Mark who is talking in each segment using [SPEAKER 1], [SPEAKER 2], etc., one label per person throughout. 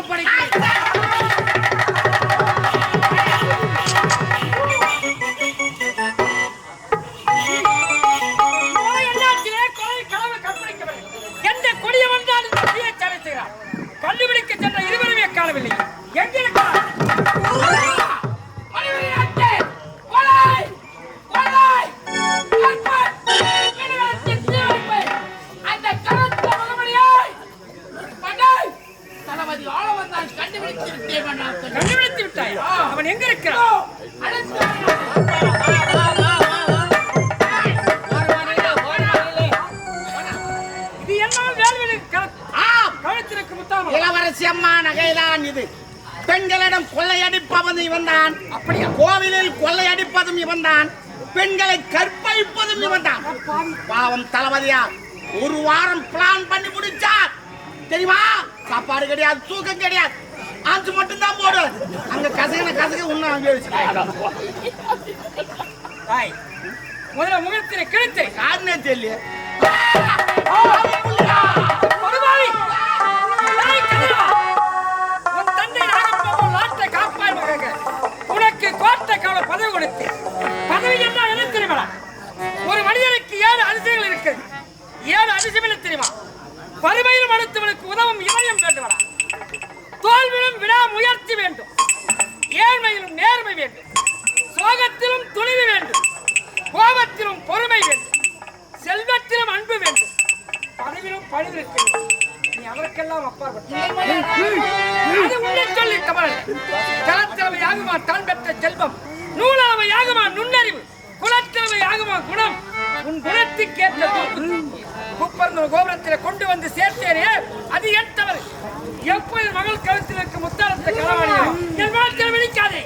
[SPEAKER 1] படைக்கிறேன் கண்டுபிடித்து விட்டாய்? அவன் எங்க இருக்கிறான்?
[SPEAKER 2] இளவரசி அம்மா நகைதான் இது. பெண்களிடம் கொள்ளையடிப்பவன் இவன்தான் அப்படியா? கோவிலில் கொள்ளையடிப்பதும் இவன்தான் பெண்களை கற்பழிப்பதும் இவன்தான் பாவம் தளபதியா ஒரு வாரம் பிளான் பண்ணி முடிச்சார். தெரியுமா? சாப்பாடு கிடையாது தூக்கம் கிடையாது. ஆஞ்சு மட்டும் தான் போடுவார். அங்க கசகன கசக உன்ன அங்கே
[SPEAKER 1] தாய் முதல்ல முகத்தினை கிழித்து.
[SPEAKER 2] யாருன்னே தெரியல
[SPEAKER 1] பதவி கொடுத்து. பதவி என்றால் என்ன தெரியுமா? ஒரு மனிதனுக்கு ஏழு அதிசயங்கள் இருக்கு. ஏழு அதிசயம் என்ன தெரியுமா? வறுமையில் அடுத்தவனுக்கு உதவும் வேண்டும் நீ அதற்கெல்லாம் அப்பாற்பட்ட அது உன்னை சொல்லி கமலன் கலத்திறவை ஆகுமா தான் பெற்ற செல்வம். நூலளவை ஆகுமா நுண்ணறிவு. குலத்திறவை ஆகுமா குணம். உன் குணத்துக்கேற்ற குப்பர்ந்த கோபுரத்தில் கொண்டு வந்து சேர்த்தேனே அது என் தவறு. எப்போது மகள் கழுத்தில் இருக்கும் முத்தாரத்தை களவாடியோ என் வாழ்க்கையில் விழிக்காதே.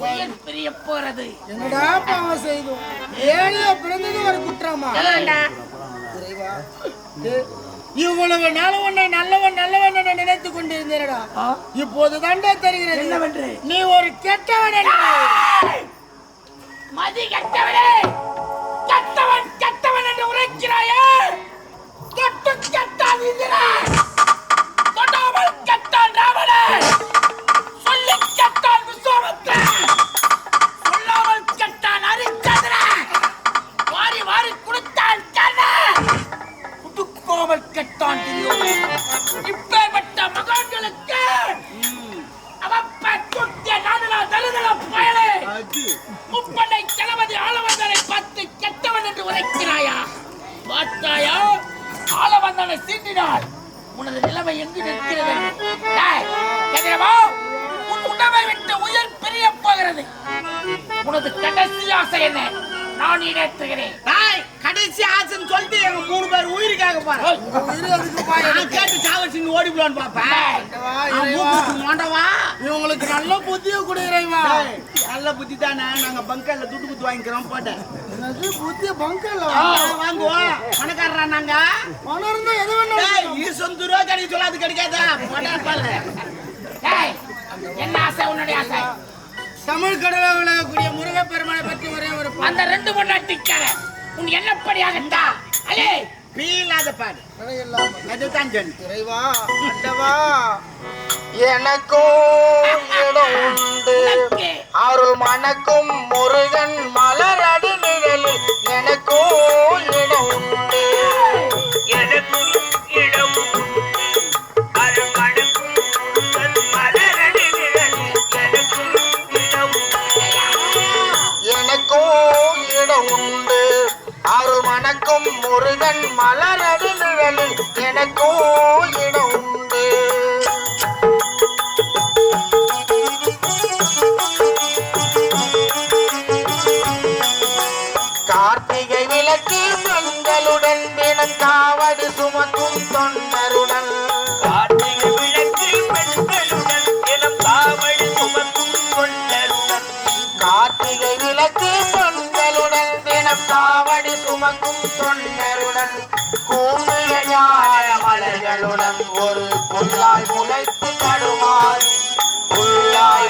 [SPEAKER 2] உயிர் பிரிய போறது?
[SPEAKER 3] என்னடா பாவம் செய்தோம் ஏழையா பிறந்தது ஒரு குற்றமா?
[SPEAKER 2] ஏண்டா?
[SPEAKER 3] இவ்வளவு நாள் உன்னை நல்லவன் நல்லவன் என நினைத்துக் கொண்டிருந்தேனடா. இப்போது தாண்டா தெரிகிறது. நீ ஒரு கெட்டவன்.
[SPEAKER 2] மதி கெட்டவனே! கெட்டவன் கெட்டவன் என்று உரைக்கிறாயே! முப்படை தளபதி ஆளவந்தனை பார்த்து கெட்டவன் என்று உரைக்கிறாயா? பார்த்தாயா? ஆளவந்தனை சீண்டினாள் உனது நிலைமை எங்கு நிற்கிறது? கதிரவா, உன் உணவை விட்டு உயிர் பிரிய போகிறது. உனது கடைசி ஆசை என்ன? நான் இணைத்துகிறேன்.
[SPEAKER 4] கடைசி ஆசைன்னு சொல்லிட்டு எங்க மூணு பேர் உயிருக்காக பாரு கேட்டு சாவச்சு ஓடி போலான்னு பாப்பேன். மோண்டவா?
[SPEAKER 3] இவங்களுக்கு நல்ல புத்திய கொடு இறைவா.
[SPEAKER 4] நல்ல புத்தி தானே. நாங்க பங்கர்ல துட்டு குத்து வாங்கிக்கிறோம் போட்டேன்
[SPEAKER 3] எனக்கு புத்திய பங்கல்ல
[SPEAKER 4] வாங்குவோம். பணக்காரரா நாங்க?
[SPEAKER 3] பணம் இருந்தா எது வேணும்
[SPEAKER 4] ஈசன் துருவா கிடைக்க சொல்ல அது கிடைக்காதா. போட்டேன் பாரு
[SPEAKER 2] என்ன ஆசை உன்னுடைய ஆசை?
[SPEAKER 3] தமிழ் கடலை விளங்கக்கூடிய முருகப்பெருமானை பற்றி ஒரே ஒரு.
[SPEAKER 2] அந்த ரெண்டு பொண்ணாட்டிக்கார உன் எண்ணப்படியாகட்டா அலே!
[SPEAKER 4] பீலாத பாடு. அதுதான்
[SPEAKER 3] இறைவா அண்டவா.
[SPEAKER 5] எனக்கும் இடம் உண்டு. அருள் மணக்கும் முருகன் மலரடி நிழலில் எனக்கும் இடம் உண்டு. முருகன் மலரடி நிழலில் எனக்கும் இடம் உண்டு. கார்த்திகை விளக்கு பெண்களுடன் தினம் காவடி சுமக்கும் தொண்டருடன். சுமக்கும் தொண்டருடன் கூம்பிய ஞான மலர்களுடன் ஒரு புல்லாய் முளைத்து தடுமாறும் புல்லாய்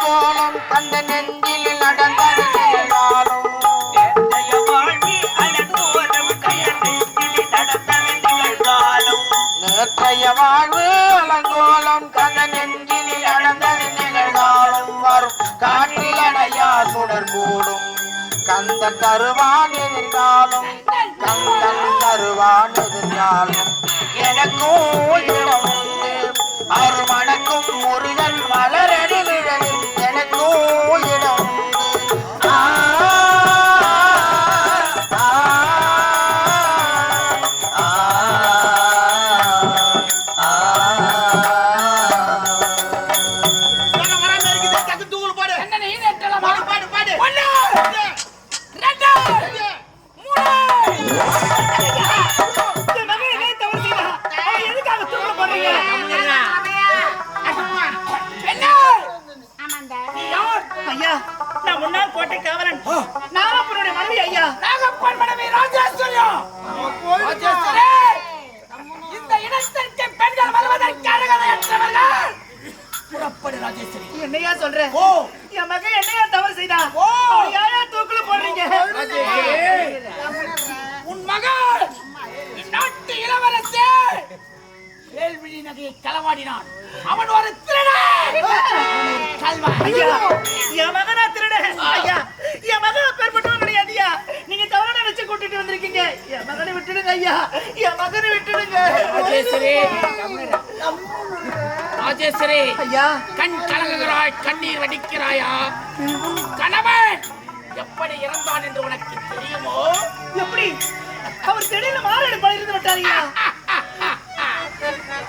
[SPEAKER 5] அலங்கோலம் தந்த நெஞ்சில் நடந்தது நிகழ்காலம். நேற்றைய வாழ்வு அலங்கோலம் தந்த நெஞ்சில் நடந்தது நிகழ்காலம். வரும் காற்றில் அடையா சுடர் கூடும் கந்தன் தருவான் எதிர்காலம் கந்தன் தருவான் எதிர்காலம்
[SPEAKER 2] ராஜேஸ்வரி
[SPEAKER 6] என்னையா சொல்ற?
[SPEAKER 2] ஓ
[SPEAKER 6] என் மகன் என்னையா தவறு செய்தா? யாரா தூக்குல போடுறீங்க?
[SPEAKER 2] உன் மகன் இந்நாட்டு இளவரசி. வேல்விழி நகையை களவாடினான் அவன் ஒரு திருடன்.
[SPEAKER 6] என் மகனா திருடன்? ஐயா என் மகன் பேர்பட்டவன் கிடையாதுயா நீங்க தவறா நினைச்சு கூட்டிட்டு வந்திருக்கீங்க. என் மகனை விட்டுடுங்க ஐயா. என் மகனை விட்டுடுங்க.
[SPEAKER 2] ராஜேஸ்வரி கண் கலங்குகிறாய் கண்ணீர் வடிக்கிறாயா? உன் கணவன் எப்படி இறந்தான் என்று உனக்கு தெரியுமோ?
[SPEAKER 3] எப்படி? அவர் திடீர்னு மாரடை பழிந்து விட்டாருயா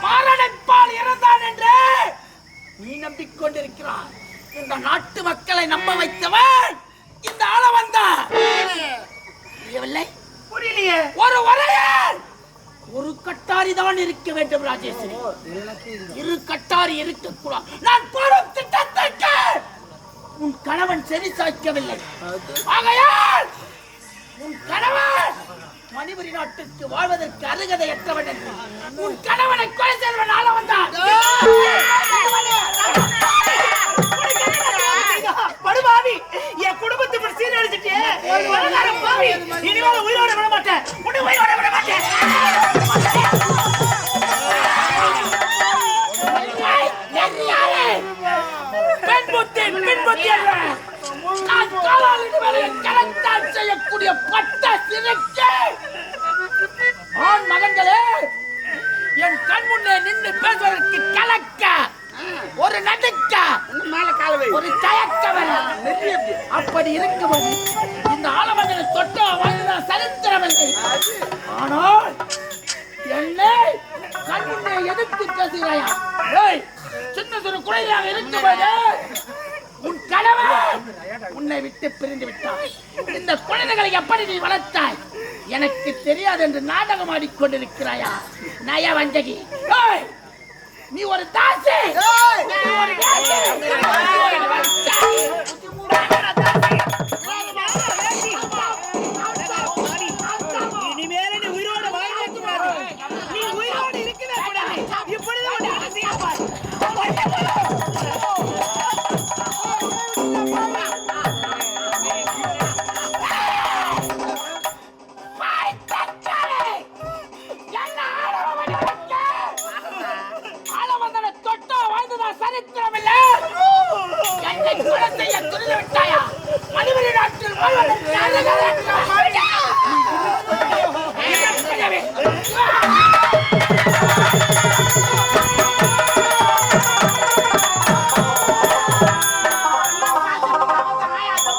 [SPEAKER 2] மாரடைப்பால் இறந்தான் என்று நீ நம்பிக்கொண்டிருக்கிறாய். இந்த நாட்டு மக்களை நம்ப வைத்தவன் இந்த ஆளவன் தான். புரியவில்லை.
[SPEAKER 3] புரியலையே
[SPEAKER 2] ஒரு வரையன் ஒரு கட்டாரி தான் இருக்க வேண்டும் ராஜேஸ்வரி இரு கட்டாரி இருக்கக்கூடாது. நான் போடும் திட்டத்திற்கு உன் கணவன் செவி சாய்க்கவில்லை ஆகையால் உன் கணவன் மணிபுரி நாட்டுக்கு வாழ்வதற்கு அருகதையற்றவன் என்று. உன் கணவனை கொலை செய்தவன் ஆள வந்தான்.
[SPEAKER 3] படுபாவி என் குடும்பத்தை சீரழிச்சிட்டே இனிமேல் உயிரோட விட மாட்டேன். உன்னை உயிரோட விட மாட்டேன்.
[SPEAKER 2] பெண் புத்தி அல்ல நான் காலால் செய்யக்கூடிய பட்ட சிறுக்கு. ஆண் மகன்களே என் கண் முன்னே நின்று பேசுவதற்கு கலக்க ஒரு நடுக்க மேல காலவை ஒரு தயக்கவன். அப்படி இருக்கும்போது இந்த ஆலமங்கல தொட்டா வாழ்ந்த சரித்திரம் ஆனால் என்னை கண் முன்னே எதிர்த்து பேசுகிறாயா? ஏய், சின்ன சிறு குழந்தையாக இருக்கும்போது கணவன் உன்னை விட்டு பிரிந்து விட்டான் இந்த குழந்தைகளை எப்படி நீ வளர்த்தாய்? எனக்கு தெரியாது என்று நாடகம் ஆடிக்கொண்டிருக்கிறாயா நயவஞ்சகி. ஏய், நீ ஒரு தாசி! நீ ஒரு தாசி. நீ ஒரு தாசி. என்னை கொலை செய்ய விட்டாயா மனிதனின் நாட்டில் வாழ்வதற்கு